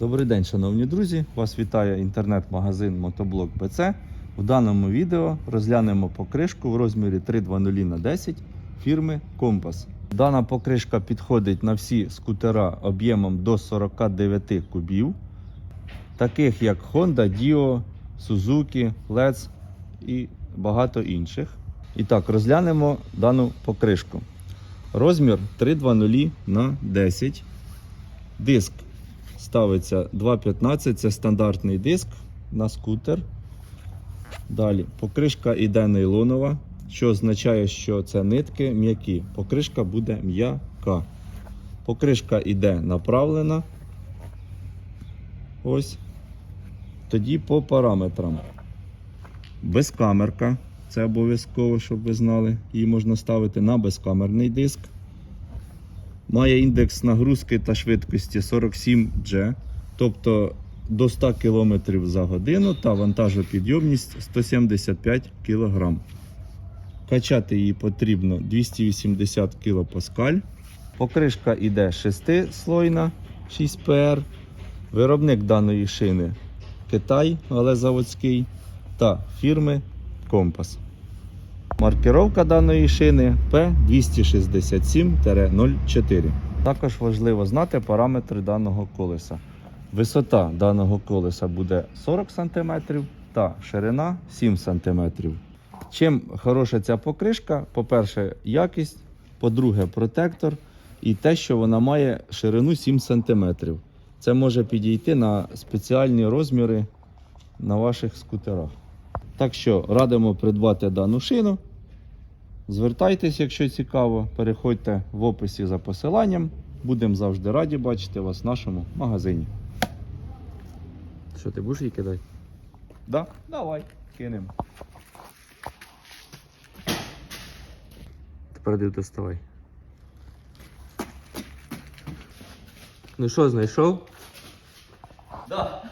Добрий день, шановні друзі! Вас вітає інтернет-магазин Мотоблок БЦ. В даному відео розглянемо покришку в розмірі 320 на 10 фірми Компас. Дана покришка підходить на всі скутера об'ємом до 49 кубів, таких як Honda, Dio, Suzuki, Let's і багато інших. І так, розглянемо дану покришку. Розмір 320 на 10. Диск ставиться 2,15, це стандартний диск на скутер. Далі покришка іде нейлонова, що означає, що це нитки м'які. Покришка буде м'яка. Покришка іде направлена. Ось. Тоді по параметрам. Безкамерка. Це обов'язково, щоб ви знали. Її можна ставити на безкамерний диск. Має індекс нагрузки та швидкості 47G, тобто до 100 км за годину та вантажопідйомність 175 кг. Качати її потрібно 280 кПа. Покришка йде 6-слойна 6PR. Виробник даної шини Китай, але заводський, та фірми Компас. Маркировка даної шини P267-04. Також важливо знати параметри даного колеса. Висота даного колеса буде 40 см та ширина 7 см. Чим хороша ця покришка? По-перше, якість, по-друге, протектор і те, що вона має ширину 7 см. Це може підійти на спеціальні розміри на ваших скутерах. Так що радимо придбати дану шину. Звертайтесь, якщо цікаво, переходьте в описі за посиланням. Будемо завжди раді бачити вас в нашому магазині. Що, ти будеш її кидати? Да? Давай, кинемо. Тепер йди доставай. Ну що, знайшов? Да.